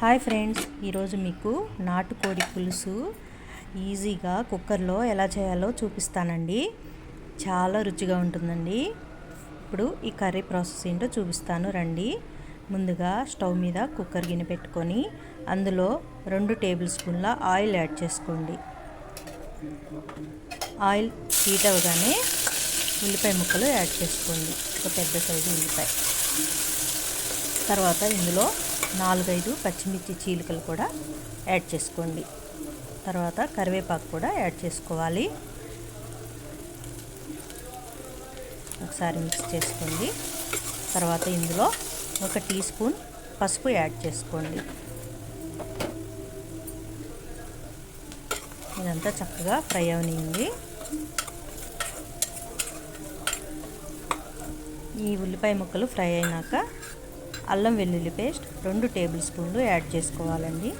Hi friends ఈరోజు మీకు నాటుకోడి పులుసు ఈజీగా కుక్కర్లో ఎలా చేయాలో చూపిస్తానండి. చాలా రుచిగా ఉంటుందండి. ఇప్పుడు ఈ కర్రీ ప్రాసెస్ ఏంటో చూపిస్తాను రండి. ముందుగా స్టవ్ మీద కుక్కర్ గిన్నె పెట్టుకొని అందులో రెండు టేబుల్ స్పూన్ల ఆయిల్ యాడ్ చేసుకోండి. ఆయిల్ హీట్ అవ్వగానే ఉల్లిపాయ ముక్కలు యాడ్ చేసుకోండి. ఒక పెద్ద సైజు ఉల్లిపాయ. తర్వాత ఇందులో నాలుగైదు పచ్చిమిర్చి చీలికలు కూడా యాడ్ చేసుకోండి. తర్వాత కరివేపాకు కూడా యాడ్ చేసుకోవాలి. ఒకసారి మిక్స్ చేసుకోండి. తర్వాత ఇందులో ఒక టీ స్పూన్ పసుపు యాడ్ చేసుకోండి. ఇదంతా చక్కగా ఫ్రై అవనింది ఈ ఉల్లిపాయ ముక్కలు ఫ్రై అయినాక అల్లం వెల్లుల్లి పేస్ట్ రెండు టేబుల్ స్పూన్లు యాడ్ చేసుకోవాలండి.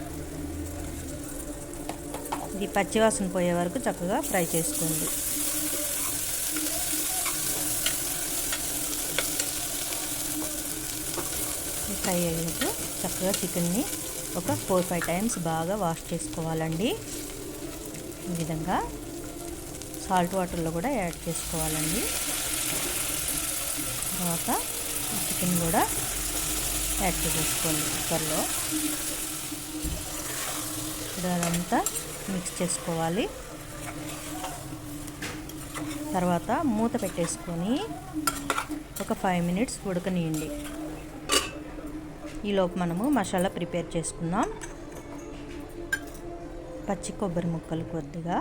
ఇది పచ్చివాసన పోయే వరకు చక్కగా ఫ్రై చేసుకోండి. ఫ్రై అయ్యాక చక్కగా చికెన్ని ఒక ఫోర్ ఫైవ్ టైమ్స్ బాగా వాష్ చేసుకోవాలండి. ఈ విధంగా సాల్ట్ వాటర్లో కూడా యాడ్ చేసుకోవాలండి. తర్వాత చికెన్ కూడా యాడ్ చేసేసుకోండి కుక్కర్లో. ఇప్పుడు అదంతా మిక్స్ చేసుకోవాలి. తర్వాత మూత పెట్టేసుకొని ఒక ఫైవ్ మినిట్స్ ఉడకనియండి. ఈలోపు మనము మసాలా ప్రిపేర్ చేసుకుందాం. పచ్చి కొబ్బరి ముక్కలు కొద్దిగా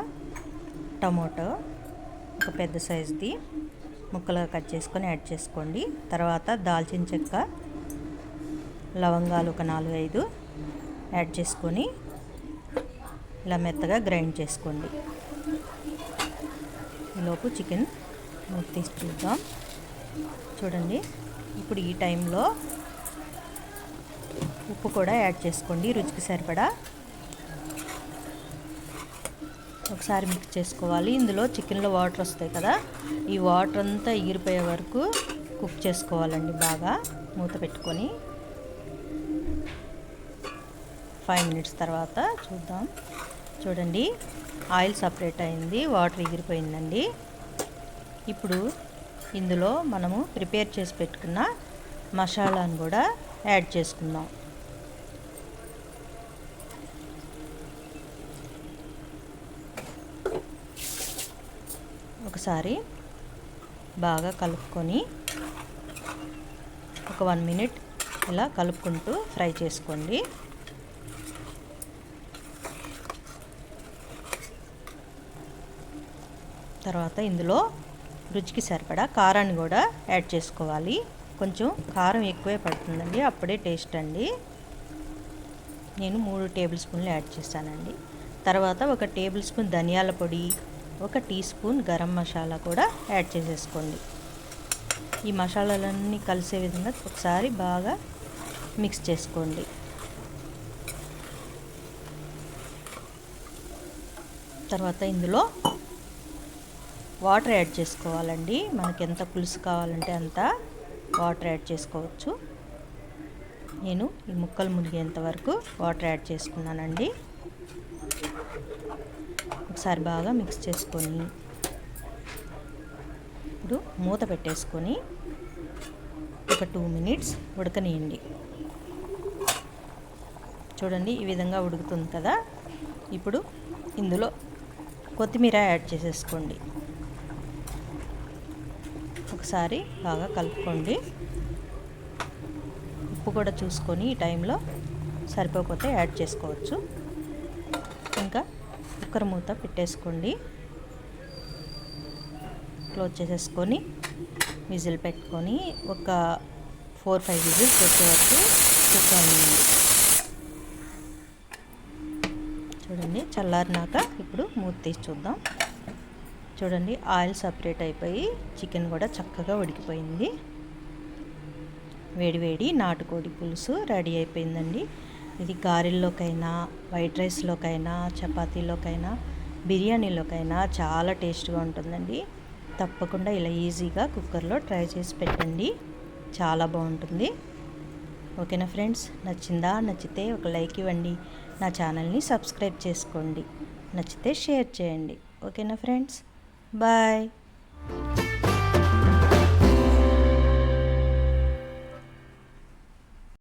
టమోటో ఒక పెద్ద సైజుది ముక్కలుగా కట్ చేసుకొని యాడ్ చేసుకోండి. తర్వాత దాల్చిన చెక్క లవంగాలు ఒక నాలుగు ఐదు యాడ్ చేసుకొని ఇలా మెత్తగా గ్రైండ్ చేసుకోండి. ఈలోపు చికెన్ తీసి చూద్దాం. చూడండి ఇప్పుడు ఈ టైంలో ఉప్పు కూడా యాడ్ చేసుకోండి రుచికి సరిపడా. ఒకసారి మిక్స్ చేసుకోవాలి. ఇందులో చికెన్లో వాటర్ వస్తాయి కదా ఈ వాటర్ అంతా ఎగిరిపోయే వరకు కుక్ చేసుకోవాలండి బాగా మూత పెట్టుకొని. ఫైవ్ మినిట్స్ తర్వాత చూద్దాం. చూడండి ఆయిల్ సపరేట్ అయింది వాటర్ ఎగిరిపోయిందండి. ఇప్పుడు ఇందులో మనము ప్రిపేర్ చేసి పెట్టుకున్న మసాలాను కూడా యాడ్ చేసుకుందాం. ఒకసారి బాగా కలుపుకొని ఒక వన్ మినిట్ ఇలా కలుపుకుంటూ ఫ్రై చేసుకోండి. తర్వాత ఇందులో రుచికి సరిపడా కారాన్ని కూడా యాడ్ చేసుకోవాలి. కొంచెం కారం ఎక్కువే పడుతుందండి అప్పుడే టేస్ట్ అండి. నేను మూడు టేబుల్ స్పూన్లు యాడ్ చేశానండి. తర్వాత ఒక టేబుల్ స్పూన్ ధనియాల పొడి ఒక టీ స్పూన్ గరం మసాలా కూడా యాడ్ చేసేసుకోండి. ఈ మసాలాలన్నీ కలిసే విధంగా ఒకసారి బాగా మిక్స్ చేసుకోండి. తర్వాత ఇందులో వాటర్ యాడ్ చేసుకోవాలండి. మనకి ఎంత పులుసు కావాలంటే అంత వాటర్ యాడ్ చేసుకోవచ్చు. నేను ఈ ముక్కలు మునిగేంత వరకు వాటర్ యాడ్ చేసుకున్నానండి. ఒకసారి బాగా మిక్స్ చేసుకొని ఇప్పుడు మూత పెట్టేసుకొని ఒక టూ మినిట్స్ ఉడకనియండి. చూడండి ఈ విధంగా ఉడుకుతుంది కదా. ఇప్పుడు ఇందులో కొత్తిమీర యాడ్ చేసేసుకోండి. ఒకసారి బాగా కలుపుకోండి. ఉప్పు కూడా చూసుకొని ఈ టైంలో సరిపోకపోతే యాడ్ చేసుకోవచ్చు. ఇంకా కుక్కర్ మూత పెట్టేసుకోండి. క్లోజ్ చేసేసుకొని విజిల్ పెట్టుకొని ఒక ఫోర్ ఫైవ్ విజిల్స్ వచ్చే వరకు కుక్ అయిపోయింది. చల్లారినాక ఇప్పుడు మూత తీసి చూద్దాం. చూడండి ఆయిల్ సపరేట్ అయిపోయి చికెన్ కూడా చక్కగా ఉడికిపోయింది. వేడివేడి నాటుకోడి పులుసు రెడీ అయిపోయిందండి. ఇది గారెల్లోకైనా వైట్ రైస్లోకైనా చపాతీలోకైనా బిర్యానీలోకైనా చాలా టేస్ట్గా ఉంటుందండి. తప్పకుండా ఇలా ఈజీగా కుక్కర్లో ట్రై చేసి పెట్టండి. చాలా బాగుంటుంది. ఓకేనా ఫ్రెండ్స్? నచ్చిందా? నచ్చితే ఒక లైక్ ఇవ్వండి. నా ఛానల్ని సబ్స్క్రైబ్ చేసుకోండి. నచ్చితే షేర్ చేయండి. ఓకేనా ఫ్రెండ్స్? బాయ్.